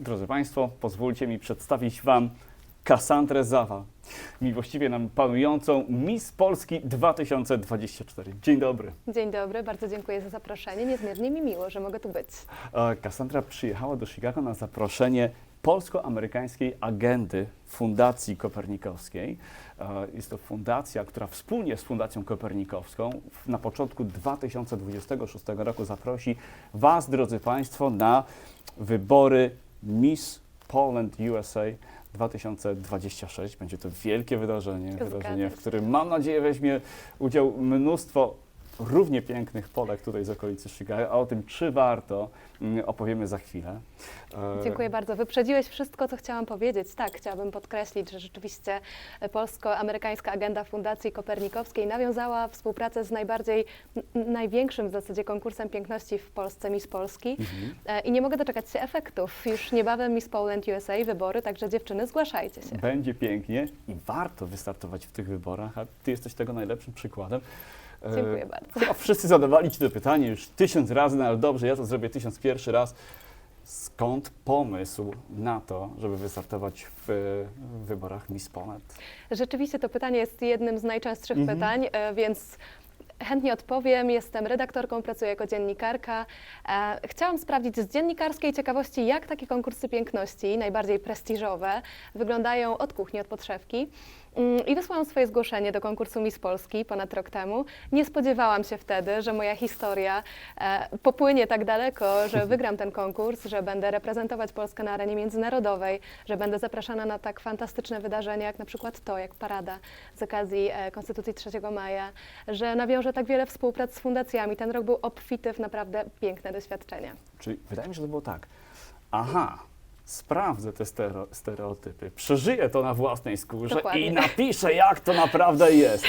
Drodzy Państwo, pozwólcie mi przedstawić Wam Kassandrę Zawa, miłościwie nam panującą Miss Polski 2024. Dzień dobry. Dzień dobry, bardzo dziękuję za zaproszenie. Niezmiernie mi miło, że mogę tu być. E, Kassandra przyjechała do Chicago na zaproszenie polsko-amerykańskiej agendy Fundacji Kopernikowskiej. Jest to fundacja, która wspólnie z Fundacją Kopernikowską na początku 2026 roku zaprosi Was, drodzy Państwo, na wybory Miss Poland USA 2026. Będzie to wielkie wydarzenie, Zgadza wydarzenie, w którym mam nadzieję weźmie udział mnóstwo równie pięknych Polek tutaj z okolicy Chicago, a o tym, czy warto, mm, opowiemy za chwilę. E, Dziękuję bardzo. Wyprzedziłeś wszystko, co chciałam powiedzieć. Tak, chciałabym podkreślić, że rzeczywiście polsko-amerykańska agenda Fundacji Kopernikowskiej nawiązała współpracę z najbardziej, największym w zasadzie konkursem piękności w Polsce, Miss Polski. Mhm. E, I nie mogę doczekać się efektów. Już niebawem Miss Poland USA, wybory, także dziewczyny, zgłaszajcie się. Będzie pięknie i warto wystartować w tych wyborach, a Ty jesteś tego najlepszym przykładem. E, Dziękuję bardzo. Chyba wszyscy zadawali Ci to pytanie już tysiąc razy, no ale dobrze, ja to zrobię tysiąc pierwszy raz. Skąd pomysł na to, żeby wystartować w, w wyborach Miss Poland? Rzeczywiście to pytanie jest jednym z najczęstszych Mhm. pytań, e, więc chętnie odpowiem. Jestem redaktorką, pracuję jako dziennikarka. E, Chciałam sprawdzić z dziennikarskiej ciekawości, jak takie konkursy piękności, najbardziej prestiżowe, wyglądają od kuchni, od podszewki. Mm, I wysłałam swoje zgłoszenie do konkursu Miss Polski ponad rok temu. Nie spodziewałam się wtedy, że moja historia e, popłynie tak daleko, że wygram ten konkurs, że będę reprezentować Polskę na arenie międzynarodowej, że będę zapraszana na tak fantastyczne wydarzenia, jak na przykład to, jak parada z okazji e, Konstytucji 3 maja, że nawiążę tak wiele współprac z fundacjami. Ten rok był obfity w naprawdę piękne doświadczenia. Czyli wydaje mi się, że to było tak. Aha, sprawdzę te stero, stereotypy, przeżyję to na własnej skórze Dokładnie. i napiszę, jak to naprawdę jest.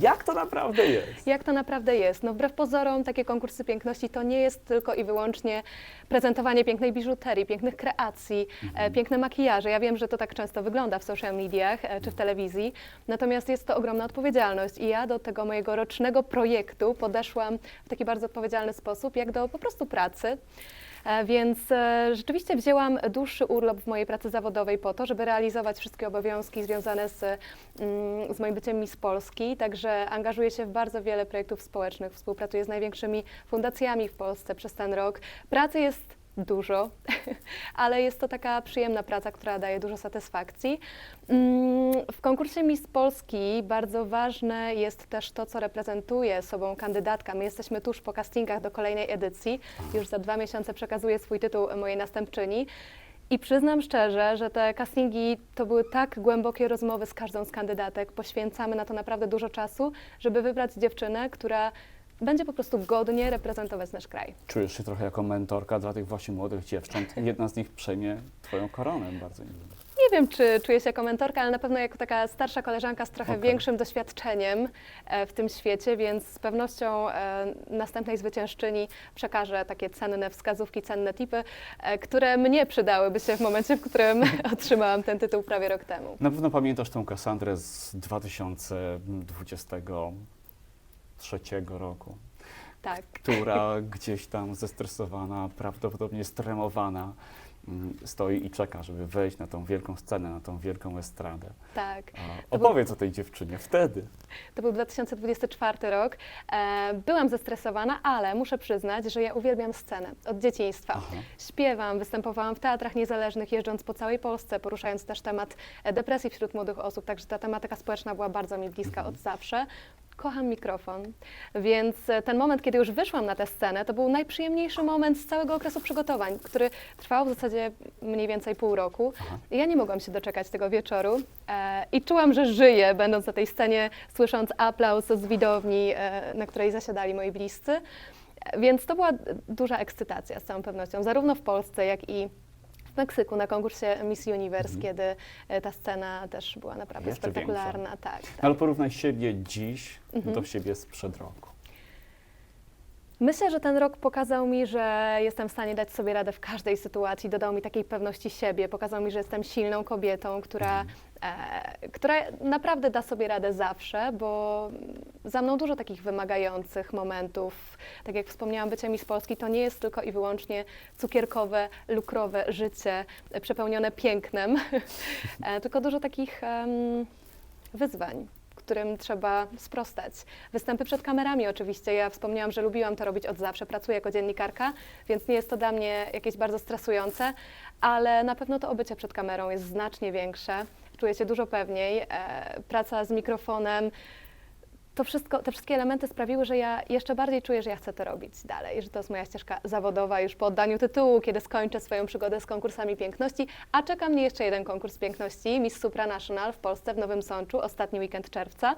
Jak to naprawdę jest. Jak to naprawdę jest? No wbrew pozorom takie konkursy piękności to nie jest tylko i wyłącznie prezentowanie pięknej biżuterii, pięknych kreacji, e, piękne makijaże. Ja wiem, że to tak często wygląda w social mediach e, czy w telewizji, natomiast jest to ogromna odpowiedzialność i ja do tego mojego rocznego projektu podeszłam w taki bardzo odpowiedzialny sposób, jak do po prostu pracy. E, Więc e, rzeczywiście wzięłam dłuższy urlop w mojej pracy zawodowej po to, żeby realizować wszystkie obowiązki związane z, mm, z moim byciem Miss Polski. Także angażuję się w bardzo wiele projektów społecznych, współpracuję z największymi fundacjami w Polsce przez ten rok. Pracy jest dużo, ale jest to taka przyjemna praca, która daje dużo satysfakcji. Mm, W konkursie Miss Polski bardzo ważne jest też to, co reprezentuje sobą kandydatka. My jesteśmy tuż po castingach do kolejnej edycji. Już za dwa miesiące przekazuję swój tytuł mojej następczyni. I przyznam szczerze, że te castingi to były tak głębokie rozmowy z każdą z kandydatek. Poświęcamy na to naprawdę dużo czasu, żeby wybrać dziewczynę, która będzie po prostu godnie reprezentować nasz kraj. Czujesz się trochę jako mentorka dla tych właśnie młodych dziewcząt. Jedna z nich przejmie Twoją koronę bardzo niedługo. Nie wiem, czy czuję się jako mentorka, ale na pewno jako taka starsza koleżanka z trochę Okej. większym doświadczeniem e, w tym świecie, więc z pewnością e, następnej zwyciężczyni przekażę takie cenne wskazówki, cenne tipy, e, które mnie przydałyby się w momencie, w którym otrzymałam ten tytuł prawie rok temu. Na pewno pamiętasz tą Kassandrę z 2023 roku, Tak. która gdzieś tam zestresowana, prawdopodobnie stremowana mm, stoi i czeka, żeby wejść na tą wielką scenę, na tą wielką estradę. Tak. To był- opowiedz o tej dziewczynie wtedy. To był 2024 rok. E, byłam zestresowana, ale muszę przyznać, że ja uwielbiam scenę od dzieciństwa. Aha. Śpiewam, występowałam w teatrach niezależnych, jeżdżąc po całej Polsce, poruszając też temat e, depresji wśród młodych osób, także ta tematyka społeczna była bardzo mi bliska od zawsze. Kocham mikrofon, więc e, ten moment, kiedy już wyszłam na tę scenę, to był najprzyjemniejszy moment z całego okresu przygotowań, który trwał w zasadzie mniej więcej pół roku. I Ja nie mogłam się doczekać tego wieczoru e, i czułam, że żyję, będąc na tej scenie, słysząc aplauz z widowni, e, na której zasiadali moi bliscy. E, Więc to była duża ekscytacja z całą pewnością, zarówno w Polsce, jak i w Meksyku na konkursie Miss Universe, Mhm. kiedy e, ta scena też była naprawdę Jeszcze spektakularna. Tak, tak. Ale porównaj siebie dziś Mhm. do siebie sprzed roku. Myślę, że ten rok pokazał mi, że jestem w stanie dać sobie radę w każdej sytuacji. Dodał mi takiej pewności siebie, pokazał mi, że jestem silną kobietą, która, e, która naprawdę da sobie radę zawsze, bo za mną dużo takich wymagających momentów. Tak jak wspomniałam, bycie mi z Polski to nie jest tylko i wyłącznie cukierkowe, lukrowe życie e, przepełnione pięknem, e, tylko dużo takich em, wyzwań którym trzeba sprostać. Występy przed kamerami oczywiście. Ja wspomniałam, że lubiłam to robić od zawsze. Pracuję jako dziennikarka, więc nie jest to dla mnie jakieś bardzo stresujące, ale na pewno to obycie przed kamerą jest znacznie większe. Czuję się dużo pewniej. E, praca z mikrofonem, to wszystko, te wszystkie elementy sprawiły, że ja jeszcze bardziej czuję, że ja chcę to robić dalej, że to jest moja ścieżka zawodowa już po oddaniu tytułu, kiedy skończę swoją przygodę z konkursami piękności, a czeka mnie jeszcze jeden konkurs piękności, Miss Supranational w Polsce w Nowym Sączu, ostatni weekend czerwca.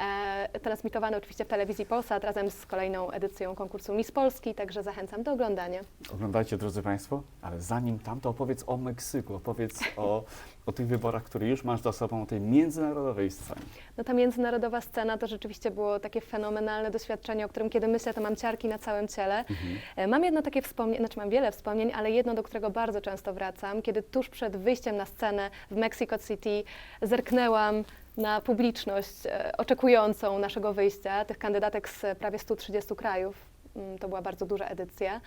E, transmitowany oczywiście w telewizji Polsat razem z kolejną edycją konkursu Miss Polski, także zachęcam do oglądania. Oglądajcie, drodzy Państwo, ale zanim tam, to opowiedz o Meksyku, opowiedz o, o tych wyborach, które już masz za sobą, o tej międzynarodowej scenie. No ta międzynarodowa scena to rzeczywiście było takie fenomenalne doświadczenie, o którym kiedy myślę, to mam ciarki na całym ciele. E, Mam jedno takie wspomnienie, znaczy mam wiele wspomnień, ale jedno, do którego bardzo często wracam, kiedy tuż przed wyjściem na scenę w Mexico City zerknęłam na publiczność e, oczekującą naszego wyjścia, tych kandydatek z prawie 130 krajów. Mm, To była bardzo duża edycja.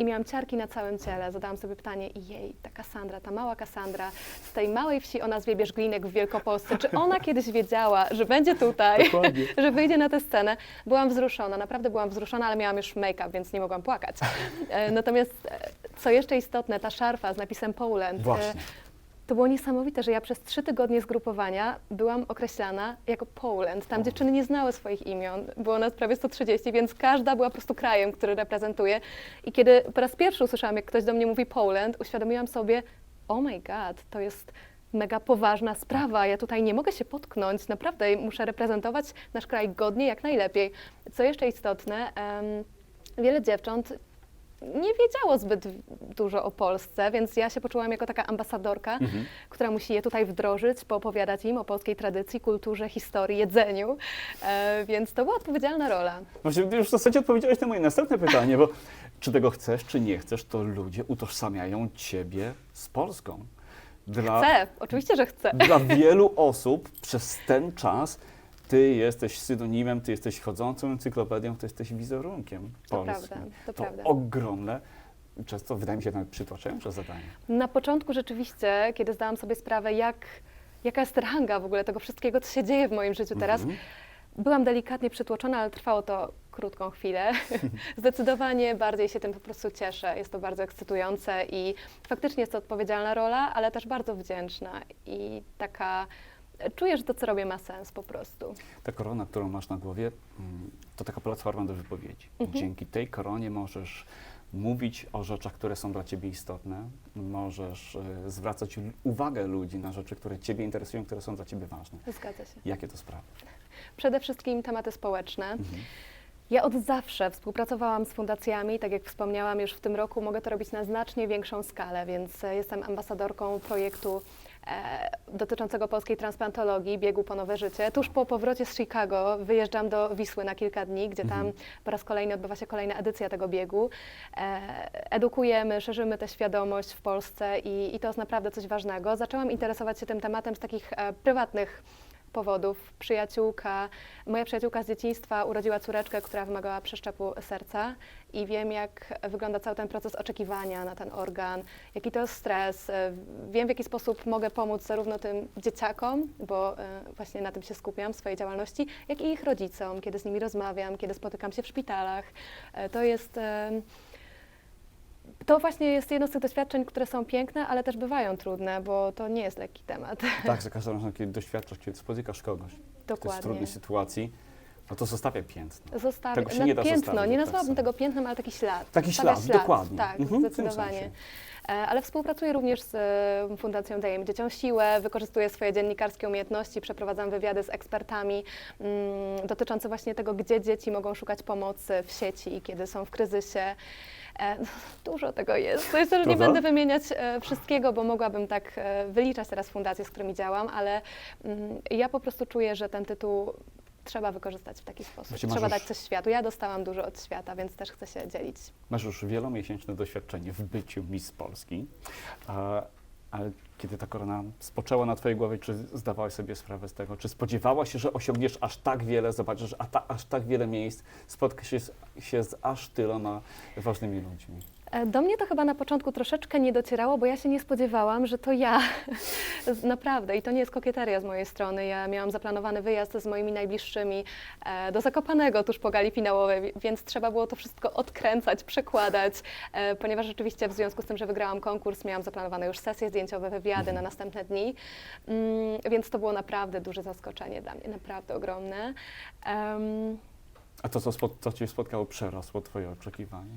I miałam ciarki na całym ciele. Zadałam sobie pytanie, jej, ta Kassandra, ta mała Kassandra z tej małej wsi o nazwie Bierzglinek w Wielkopolsce, czy ona kiedyś wiedziała, że będzie tutaj, że wyjdzie na tę scenę? Byłam wzruszona, naprawdę byłam wzruszona, ale miałam już make-up, więc nie mogłam płakać. E, Natomiast, e, co jeszcze istotne, ta szarfa z napisem Poland. Właśnie. To było niesamowite, że ja przez trzy tygodnie zgrupowania byłam określana jako Poland. Tam dziewczyny nie znały swoich imion. Było nas prawie 130, więc każda była po prostu krajem, który reprezentuje. I kiedy po raz pierwszy usłyszałam, jak ktoś do mnie mówi Poland, uświadomiłam sobie, oh my god, to jest mega poważna sprawa. Ja tutaj nie mogę się potknąć. Naprawdę muszę reprezentować nasz kraj godnie, jak najlepiej. Co jeszcze istotne, em, wiele dziewcząt nie wiedziało zbyt dużo o Polsce, więc ja się poczułam jako taka ambasadorka, Mhm. która musi je tutaj wdrożyć, poopowiadać im o polskiej tradycji, kulturze, historii, jedzeniu, e, więc to była odpowiedzialna rola. Właśnie już w zasadzie odpowiedziałeś na moje następne pytanie, bo czy tego chcesz, czy nie chcesz, to ludzie utożsamiają Ciebie z Polską. Dla, Chcę, oczywiście, że chcę. dla wielu osób przez ten czas Ty jesteś synonimem, Ty jesteś chodzącą encyklopedią, Ty jesteś wizerunkiem To Polski. prawda, to to prawda. ogromne, często wydaje mi się nawet przytłaczające zadanie. Na początku rzeczywiście, kiedy zdałam sobie sprawę, jak, jaka jest ranga w ogóle tego wszystkiego, co się dzieje w moim życiu teraz, Mhm. byłam delikatnie przytłoczona, ale trwało to krótką chwilę. Zdecydowanie bardziej się tym po prostu cieszę. Jest to bardzo ekscytujące i faktycznie jest to odpowiedzialna rola, ale też bardzo wdzięczna i taka. Czuję, że to, co robię, ma sens po prostu. Ta korona, którą masz na głowie, mm, to taka platforma do wypowiedzi. Mhm. Dzięki tej koronie możesz mówić o rzeczach, które są dla Ciebie istotne, możesz e, zwracać uwagę ludzi na rzeczy, które Ciebie interesują, które są dla Ciebie ważne. Zgadza się. Jakie to sprawy? Przede wszystkim tematy społeczne. Mhm. Ja od zawsze współpracowałam z fundacjami, tak jak wspomniałam, już w tym roku mogę to robić na znacznie większą skalę, więc e, jestem ambasadorką projektu dotyczącego polskiej transplantologii, biegu po nowe życie. Tuż po powrocie z Chicago wyjeżdżam do Wisły na kilka dni, gdzie tam Mhm. po raz kolejny odbywa się kolejna edycja tego biegu. E, edukujemy, szerzymy tę świadomość w Polsce i, i to jest naprawdę coś ważnego. Zaczęłam interesować się tym tematem z takich e, prywatnych powodów. Przyjaciółka, moja przyjaciółka z dzieciństwa urodziła córeczkę, która wymagała przeszczepu serca i wiem, jak wygląda cały ten proces oczekiwania na ten organ, jaki to jest stres. Wiem, w jaki sposób mogę pomóc zarówno tym dzieciakom, bo e, właśnie na tym się skupiam w swojej działalności, jak i ich rodzicom, kiedy z nimi rozmawiam, kiedy spotykam się w szpitalach. E, To jest... to właśnie jest jedno z tych doświadczeń, które są piękne, ale też bywają trudne, bo to nie jest lekki temat. Tak, za każdym razem, kiedy doświadczasz, kiedy spotykasz kogoś, jest w Dokładnie. trudnej sytuacji, no to zostawia piętno. Zostawi, Tego się no, nie da piętno, zostawić, nie tak nazwałabym samo. tego piętnem, ale taki ślad. Taki Zostawia ślad, dokładnie. Tak, Mhm, zdecydowanie. E, Ale współpracuję również z e, Fundacją Dajemy Dzieciom Siłę, wykorzystuję swoje dziennikarskie umiejętności, przeprowadzam wywiady z ekspertami mm, dotyczące właśnie tego, gdzie dzieci mogą szukać pomocy w sieci i kiedy są w kryzysie. E, Dużo tego jest. To jest, że nie będę wymieniać e, wszystkiego, bo mogłabym tak e, wyliczać teraz fundacje, z którymi działam, ale mm, ja po prostu czuję, że ten tytuł trzeba wykorzystać w taki sposób. Właśnie Trzeba dać coś światu. Ja dostałam dużo od świata, więc też chcę się dzielić. Masz już wielomiesięczne doświadczenie w byciu Miss Polski, ale kiedy ta korona spoczęła na Twojej głowie, czy zdawałaś sobie sprawę z tego? Czy spodziewałaś się, że osiągniesz aż tak wiele, zobaczysz a ta, aż tak wiele miejsc, spotkasz się z, się z aż tyloma ważnymi ludźmi? E, Do mnie to chyba na początku troszeczkę nie docierało, bo ja się nie spodziewałam, że to ja. Naprawdę. I to nie jest kokieteria z mojej strony. Ja miałam zaplanowany wyjazd z moimi najbliższymi e, do Zakopanego tuż po gali finałowej, wi- więc trzeba było to wszystko odkręcać, przekładać, e, ponieważ rzeczywiście w związku z tym, że wygrałam konkurs, miałam zaplanowane już sesje zdjęciowe, wywiady na następne dni, mm, więc to było naprawdę duże zaskoczenie dla mnie, naprawdę ogromne. A to, co, co Cię spotkało, przerosło Twoje oczekiwania?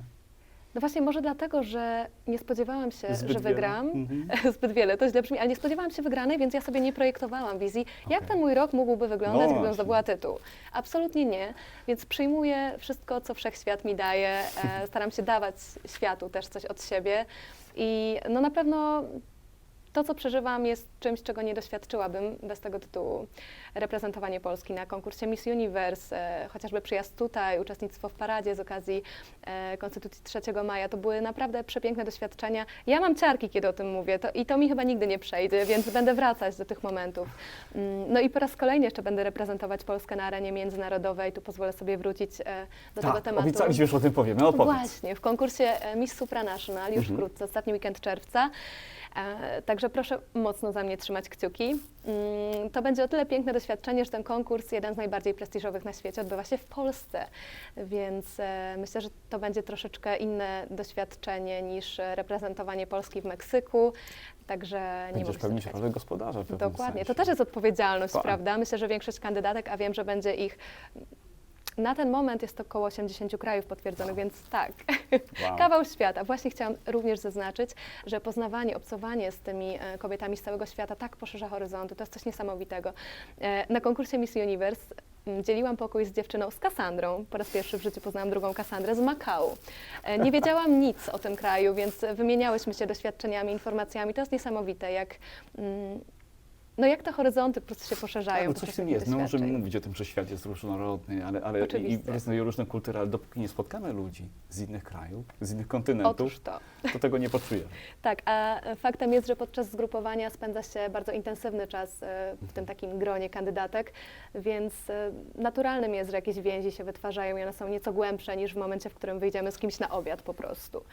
No właśnie, może dlatego, że nie spodziewałam się, Zbyt że wiele? wygram. Mhm. Zbyt wiele, to źle brzmi, ale nie spodziewałam się wygranej, więc ja sobie nie projektowałam wizji, jak Okej. ten mój rok mógłby wyglądać, No gdybym zdobyła tytuł. Absolutnie nie, więc przyjmuję wszystko, co wszechświat mi daje, e, staram się dawać światu też coś od siebie i no na pewno to, co przeżywam, jest czymś, czego nie doświadczyłabym bez tego tytułu. Reprezentowanie Polski na konkursie Miss Universe, e, chociażby przyjazd tutaj, uczestnictwo w paradzie z okazji e, Konstytucji 3 maja, to były naprawdę przepiękne doświadczenia. Ja mam ciarki, kiedy o tym mówię to, i to mi chyba nigdy nie przejdzie, więc będę wracać do tych momentów. Mm, No i po raz kolejny jeszcze będę reprezentować Polskę na arenie międzynarodowej, tu pozwolę sobie wrócić e, do tego tak, tematu. obiecaliśmy, że o tym powiemy. No powiedz. Właśnie, w konkursie Miss Supranational już Mhm. wkrótce, ostatni weekend czerwca. E, Także proszę mocno za mnie trzymać kciuki. Mm, To będzie o tyle piękne doświadczenie, że ten konkurs, jeden z najbardziej prestiżowych na świecie, odbywa się w Polsce, więc e, myślę, że to będzie troszeczkę inne doświadczenie niż reprezentowanie Polski w Meksyku. Także nie Będziesz mogę się doczekać. rolę gospodarza Dokładnie, to sensie. też jest odpowiedzialność, Tak. prawda? Myślę, że większość kandydatek, a wiem, że będzie ich. Na ten moment jest to około 80 krajów potwierdzonych, więc tak, Wow. kawał świata. Właśnie chciałam również zaznaczyć, że poznawanie, obcowanie z tymi e, kobietami z całego świata tak poszerza horyzonty, to jest coś niesamowitego. E, Na konkursie Miss Universe m, dzieliłam pokój z dziewczyną z Kassandrą. Po raz pierwszy w życiu poznałam drugą Kassandrę z Makału. E, Nie wiedziałam nic o tym kraju, więc wymieniałyśmy się doświadczeniami, informacjami. To jest niesamowite, jak, mm, no jak te horyzonty po prostu się poszerzają. No coś w tym jest. My możemy doświadczeń. mówić o tym, że świat jest różnorodny, ale, ale i Oczywiście. jest różne kultury, ale dopóki nie spotkamy ludzi z innych krajów, z innych kontynentów, to. to tego nie poczujemy. Tak, a faktem jest, że podczas zgrupowania spędza się bardzo intensywny czas e, w tym takim gronie kandydatek, więc e, naturalnym jest, że jakieś więzi się wytwarzają i one są nieco głębsze niż w momencie, w którym wyjdziemy z kimś na obiad po prostu.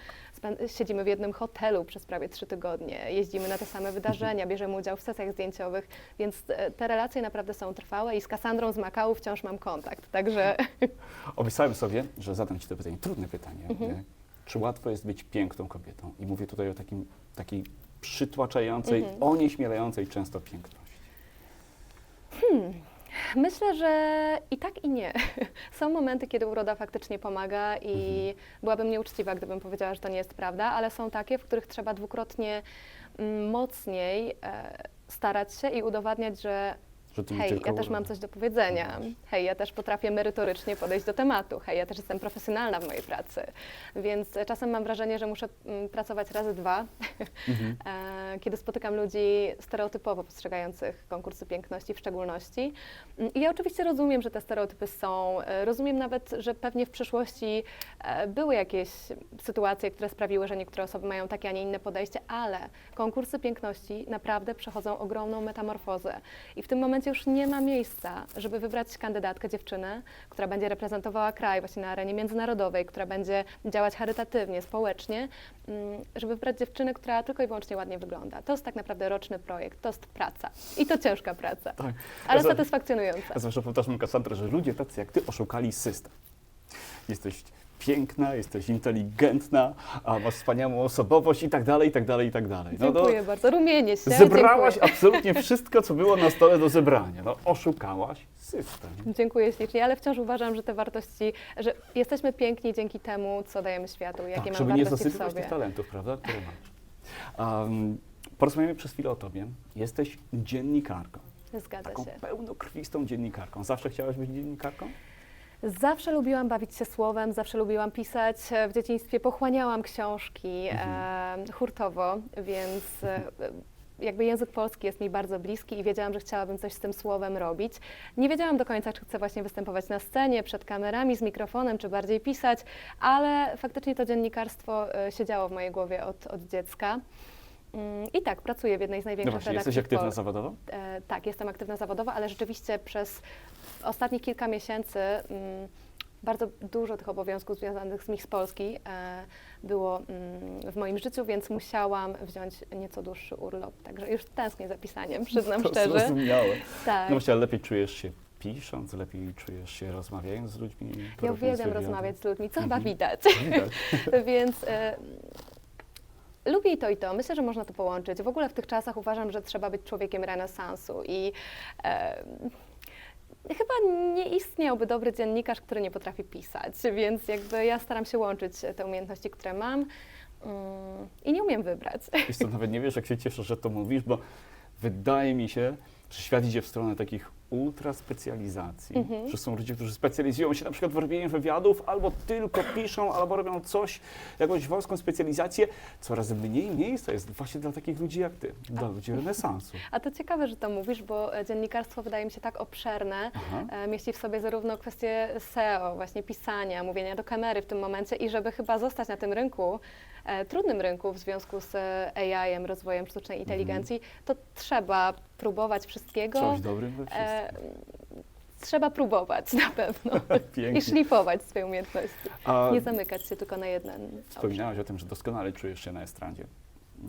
Spę- siedzimy w jednym hotelu przez prawie trzy tygodnie, jeździmy na te same wydarzenia, bierzemy udział w sesjach zdjęciowych, więc e, te relacje naprawdę są trwałe i z Kasandrą z Makału wciąż mam kontakt, także Obiecałem sobie, że zadam Ci to pytanie, trudne pytanie. Mhm. Czy łatwo jest być piękną kobietą? I mówię tutaj o takim, takiej przytłaczającej, Mhm. onieśmielającej często piękności. Myślę, że i tak, i nie. Są momenty, kiedy uroda faktycznie pomaga i byłabym nieuczciwa, gdybym powiedziała, że to nie jest prawda, ale są takie, w których trzeba dwukrotnie mm, mocniej e, starać się i udowadniać, że Hej, ja też mam coś do powiedzenia, hej, ja też potrafię merytorycznie podejść do tematu, hej, ja też jestem profesjonalna w mojej pracy, więc czasem mam wrażenie, że muszę mm, pracować razy dwa, Mhm. e, kiedy spotykam ludzi stereotypowo postrzegających konkursy piękności w szczególności. Mm, I ja oczywiście rozumiem, że te stereotypy są. e, Rozumiem nawet, że pewnie w przyszłości e, były jakieś sytuacje, które sprawiły, że niektóre osoby mają takie, a nie inne podejście, ale konkursy piękności naprawdę przechodzą ogromną metamorfozę. I w tym momencie już nie ma miejsca, żeby wybrać kandydatkę, dziewczynę, która będzie reprezentowała kraj właśnie na arenie międzynarodowej, która będzie działać charytatywnie, społecznie, mm, żeby wybrać dziewczynę, która tylko i wyłącznie ładnie wygląda. To jest tak naprawdę roczny projekt, to jest praca. I to ciężka praca, Tak. ale satysfakcjonująca. Ja zawsze powtarzam Kassandrę, że ludzie tacy jak Ty oszukali system. Jesteś piękna, jesteś inteligentna, a masz wspaniałą osobowość i tak dalej, i tak dalej, i tak dalej. No to Dziękuję bardzo. Rumienię się. zebrałaś Dziękuję. absolutnie wszystko, co było na stole do zebrania. No, oszukałaś system. Dziękuję ślicznie, ale wciąż uważam, że te wartości, że jesteśmy piękni dzięki temu, co dajemy światu, jakie Tak, mamy żeby nie wartości w zasypywać sobie. tych talentów, prawda, które masz. Um, porozmawiamy przez chwilę o Tobie. Jesteś dziennikarką, Zgadza taką się. pełnokrwistą dziennikarką. Zawsze chciałaś być dziennikarką? Zawsze lubiłam bawić się słowem, zawsze lubiłam pisać. W dzieciństwie pochłaniałam książki Mhm. e, hurtowo, więc e, jakby język polski jest mi bardzo bliski i wiedziałam, że chciałabym coś z tym słowem robić. Nie wiedziałam do końca, czy chcę właśnie występować na scenie, przed kamerami, z mikrofonem, czy bardziej pisać, ale faktycznie to dziennikarstwo e, siedziało w mojej głowie od, od dziecka. Mm, I tak, pracuję w jednej z No największych właśnie, redakcji jesteś aktywna zawodowo? E, tak, jestem aktywna zawodowo, ale rzeczywiście przez ostatnie kilka miesięcy mm, bardzo dużo tych obowiązków związanych z Mix Polski e, było mm, w moim życiu, więc musiałam wziąć nieco dłuższy urlop. Także już tęsknię za pisaniem, przyznam To szczerze. Zrozumiałe. Tak. No właśnie, ale lepiej czujesz się pisząc, lepiej czujesz się rozmawiając z ludźmi? Ja uwielbiam wywiady? rozmawiać z ludźmi, co chyba Mhm. widać. Widać. Więc e, lubię to, i to. Myślę, że można to połączyć. W ogóle w tych czasach uważam, że trzeba być człowiekiem renesansu i e, chyba nie istniałby dobry dziennikarz, który nie potrafi pisać, więc jakby ja staram się łączyć te umiejętności, które mam mm, i nie umiem wybrać. Wiesz nawet nie wiesz, jak się cieszę, że to mówisz, bo wydaje mi się, że świat idzie w stronę takich ultraspecjalizacji, Mhm. że są ludzie, którzy specjalizują się na przykład w robieniu wywiadów, albo tylko piszą, albo robią coś, jakąś wąską specjalizację. Coraz mniej miejsca jest właśnie dla takich ludzi jak ty, dla ludzi renesansu. A to ciekawe, że to mówisz, bo e, dziennikarstwo wydaje mi się tak obszerne, Aha. e, mieści w sobie zarówno kwestie SEO, właśnie pisania, mówienia do kamery w tym momencie i żeby chyba zostać na tym rynku, e, trudnym rynku w związku z AI-em, rozwojem sztucznej inteligencji, to trzeba próbować wszystkiego. Coś dobrym we wszystkim. Trzeba próbować na pewno. I szlifować swoje umiejętności. A Nie zamykać się tylko na jeden wspominałaś o tym, że doskonale czujesz się na estradzie,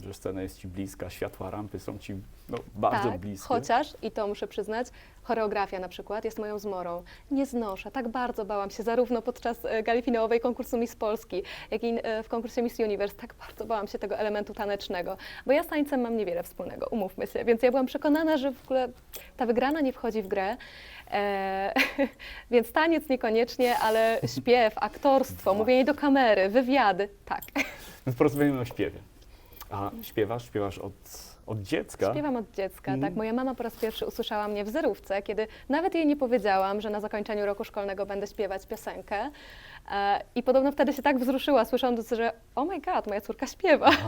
że scena jest ci bliska, światła, rampy są ci no, bardzo tak, bliskie. chociaż, i to muszę przyznać, choreografia na przykład jest moją zmorą. Nie znoszę, tak bardzo bałam się zarówno podczas e, gali finałowej konkursu Miss Polski, jak i e, w konkursie Miss Universe, tak bardzo bałam się tego elementu tanecznego, bo ja z tańcem mam niewiele wspólnego, umówmy się, więc ja byłam przekonana, że w ogóle ta wygrana nie wchodzi w grę, e, więc taniec niekoniecznie, ale śpiew, aktorstwo, mówienie do kamery, wywiady, tak. Więc porozmawiamy o śpiewie. A śpiewasz, śpiewasz od, od dziecka. Śpiewam od dziecka, Mhm. tak. Moja mama po raz pierwszy usłyszała mnie w zerówce, kiedy nawet jej nie powiedziałam, że na zakończeniu roku szkolnego będę śpiewać piosenkę. E, I podobno wtedy się tak wzruszyła, słysząc, że oh my god, moja córka śpiewa.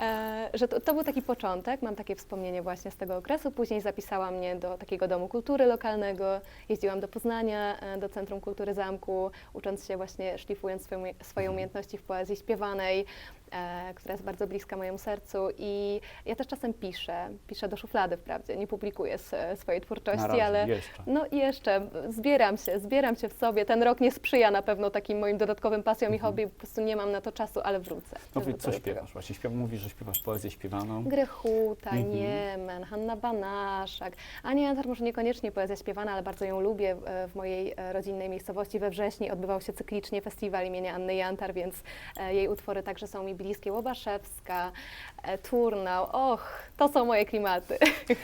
E, że to, to był taki początek, mam takie wspomnienie właśnie z tego okresu. Później zapisała mnie do takiego domu kultury lokalnego, jeździłam do Poznania, e, do Centrum Kultury Zamku, ucząc się właśnie, szlifując swoje, umie- swoje umiejętności w poezji śpiewanej, która jest bardzo bliska mojemu sercu. I ja też czasem piszę, piszę do szuflady wprawdzie, nie publikuję swojej twórczości, razie, ale jeszcze. no i jeszcze zbieram się, zbieram się w sobie. Ten rok nie sprzyja na pewno takim moim dodatkowym pasjom i Mhm. hobby, po prostu nie mam na to czasu, ale wrócę. No powiedz, co tego. śpiewasz? Właśnie śpiew, mówisz, że śpiewasz poezję śpiewaną. Grechuta, Mhm. Niemen, Hanna Banaszak. Ania Jantar może niekoniecznie poezja śpiewana, ale bardzo ją lubię. E, W mojej e, rodzinnej miejscowości we Wrześni odbywał się cyklicznie festiwal imienia Anny Jantar, więc e, jej utwory także są mi bliskie. Łobaszewska, e, Turnał, och, to są moje klimaty.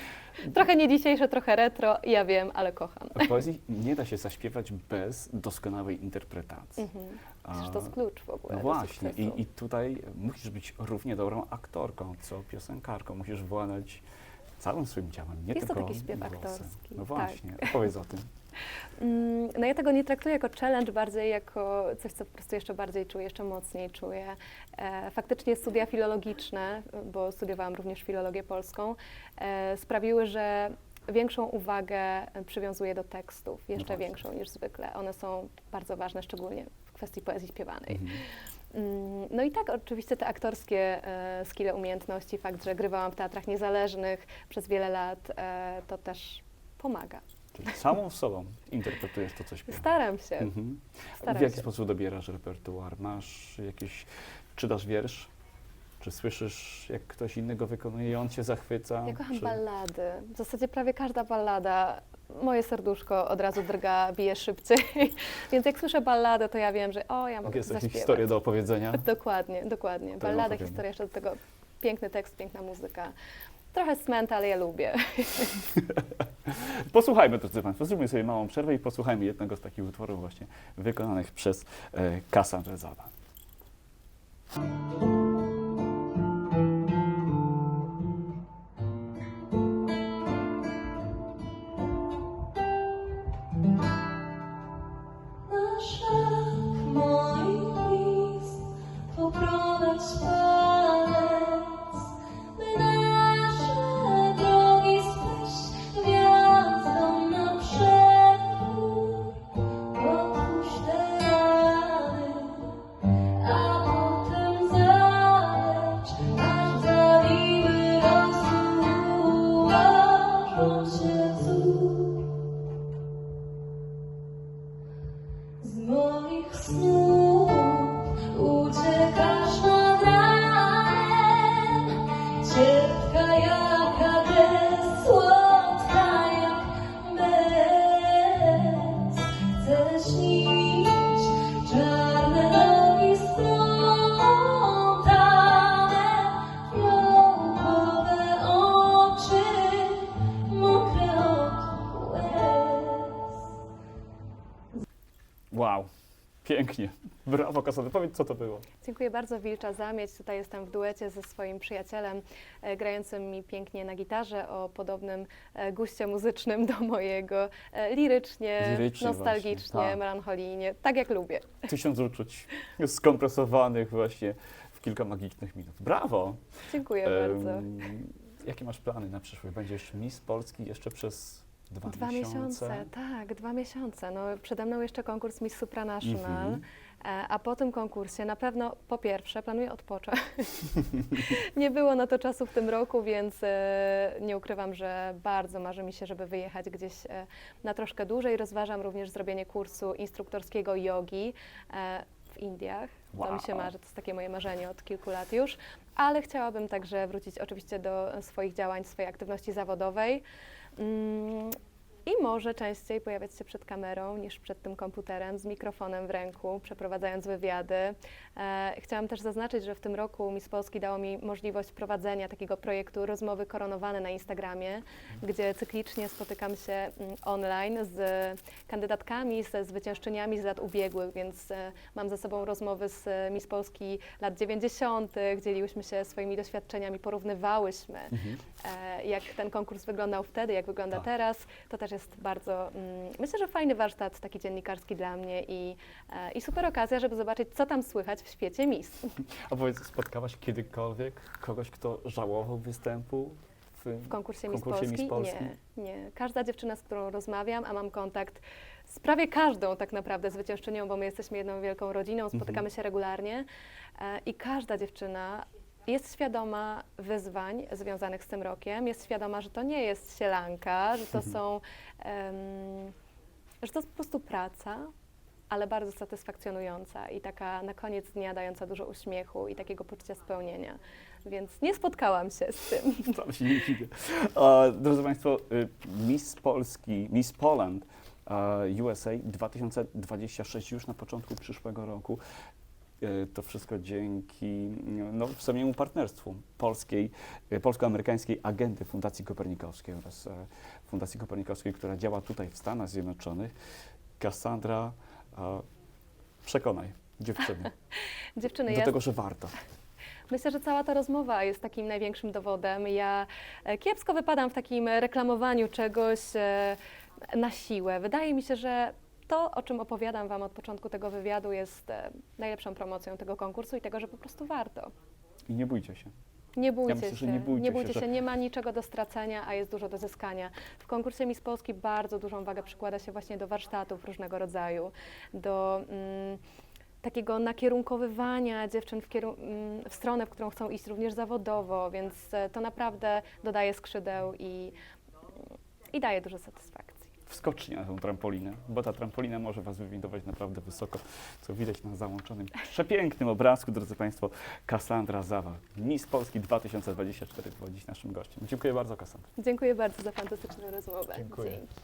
trochę nie dzisiejsze, trochę retro, ja wiem, ale kocham. Poezji nie da się zaśpiewać bez doskonałej interpretacji. Mhm. Przecież to jest klucz w ogóle No właśnie. I, i tutaj musisz być równie dobrą aktorką, co piosenkarką. Musisz władać całym swoim ciałem, nie Jest to tylko taki śpiew głosem. aktorski, No tak. właśnie, opowiedz o tym. Mm, No ja tego nie traktuję jako challenge, bardziej jako coś, co po prostu jeszcze bardziej czuję, jeszcze mocniej czuję. E, faktycznie studia filologiczne, bo studiowałam również filologię polską, e, sprawiły, że większą uwagę przywiązuję do tekstów, jeszcze właśnie. większą niż zwykle. One są bardzo ważne, szczególnie w kwestii poezji śpiewanej. Mhm. Mm, No i tak, oczywiście te aktorskie e, skille, umiejętności, fakt, że grywałam w teatrach niezależnych przez wiele lat, e, to też pomaga. Czyli samą sobą interpretujesz to, co śpiewasz. Staram się. Mhm. Staram w jaki się. sposób dobierasz repertuar? Masz jakieś, czytasz wiersz? Czy słyszysz, jak ktoś innego wykonuje i on cię zachwyca? Ja kocham czy... ballady. W zasadzie prawie każda ballada, moje serduszko od razu drga, bije szybciej. Więc jak słyszę balladę, to ja wiem, że o, ja mogę jest zaśpiewać. historia do opowiedzenia? Dokładnie, dokładnie. Ballada, historia, jeszcze do tego piękny tekst, piękna muzyka. Trochę smęt, ale ja lubię. Posłuchajmy, drodzy Państwo, zróbmy sobie małą przerwę i posłuchajmy jednego z takich utworów właśnie wykonanych przez e, Kasa Rezada. Pięknie. Brawo, Kasandra. Powiedz, co to było. Dziękuję bardzo, Wilcza Zamieć. Tutaj jestem w duecie ze swoim przyjacielem, e, grającym mi pięknie na gitarze o podobnym e, guście muzycznym do mojego. E, lirycznie, Lirycznie nostalgicznie, właśnie, tak. melancholijnie, tak jak lubię. Tysiąc uczuć skompresowanych właśnie w kilka magicznych minut. Brawo! Dziękuję bardzo. Em, jakie masz plany na przyszłość? Będziesz Miss Polski jeszcze przez dwa, Dwa miesiące, tak, dwa miesiące. No, przede mną jeszcze konkurs Miss Supranational, Mhm. e, a po tym konkursie na pewno po pierwsze planuję odpocząć. nie było na to czasu w tym roku, więc e, nie ukrywam, że bardzo marzy mi się, żeby wyjechać gdzieś e, na troszkę dłużej. Rozważam również zrobienie kursu instruktorskiego jogi w Indiach. To mi się Wow. marzy, to jest takie moje marzenie od kilku lat już, ale chciałabym także wrócić oczywiście do swoich działań, swojej aktywności zawodowej. Mm, I może częściej pojawiać się przed kamerą niż przed tym komputerem z mikrofonem w ręku, przeprowadzając wywiady. E, chciałam też zaznaczyć, że w tym roku Miss Polski dało mi możliwość prowadzenia takiego projektu Rozmowy Koronowane na Instagramie, gdzie cyklicznie spotykam się mm, online z kandydatkami, ze zwyciężczyniami z lat ubiegłych, więc e, mam ze sobą rozmowy z Miss Polski lat 90., dzieliłyśmy się swoimi doświadczeniami, porównywałyśmy Mhm. e, jak ten konkurs wyglądał wtedy, jak wygląda Tak. teraz. To też jest bardzo, mm, myślę, że fajny warsztat taki dziennikarski dla mnie i, e, i super okazja, żeby zobaczyć, co tam słychać w świecie Miss. A powiedz, spotkałaś kiedykolwiek kogoś, kto żałował występu w, konkursie Miss konkursie Polski? Miss Polski? Nie, nie. Każda dziewczyna, z którą rozmawiam, a mam kontakt z prawie każdą tak naprawdę zwyciężczynią, bo my jesteśmy jedną wielką rodziną, Mhm. spotykamy się regularnie e, i każda dziewczyna jest świadoma wyzwań związanych z tym rokiem, jest świadoma, że to nie jest sielanka, że to Mhm. są, em, że to jest po prostu praca, ale bardzo satysfakcjonująca i taka na koniec dnia dająca dużo uśmiechu i takiego poczucia spełnienia. Więc nie spotkałam się z tym. Tam się nie dziwię. Drodzy Państwo, y, Miss Polski, Miss Poland USA 2026 już na początku przyszłego roku. E, To wszystko dzięki no, wzajemnemu partnerstwu polskiej, e, polsko-amerykańskiej agendy Fundacji Kopernikowskiej oraz e, Fundacji Kopernikowskiej, która działa tutaj w Stanach Zjednoczonych. Cassandra, e, przekonaj dziewczyny Dziewczyny, do ja tego, że warto. myślę, że cała ta rozmowa jest takim największym dowodem. Ja kiepsko wypadam w takim reklamowaniu czegoś na siłę. Wydaje mi się, że to, o czym opowiadam Wam od początku tego wywiadu, jest e, najlepszą promocją tego konkursu i tego, że po prostu warto. I nie bójcie się. Nie bójcie myślę, się, że nie bójcie się, że- się, nie ma niczego do stracenia, a jest dużo do zyskania. W konkursie Miss Polski bardzo dużą wagę przykłada się właśnie do warsztatów różnego rodzaju, do mm, takiego nakierunkowywania dziewczyn w, kierun- mm, w stronę, w którą chcą iść również zawodowo, więc e, to naprawdę dodaje skrzydeł i, i daje dużo satysfakcji. Wskocznie na tę trampolinę, bo ta trampolina może Was wywindować naprawdę wysoko, co widać na załączonym przepięknym obrazku, drodzy Państwo, Kassandra Zawa, Miss Polski 2024 była dziś naszym gościem. Dziękuję bardzo, Kassandra. Dziękuję bardzo za fantastyczną rozmowę. Dziękuję. Dzięki.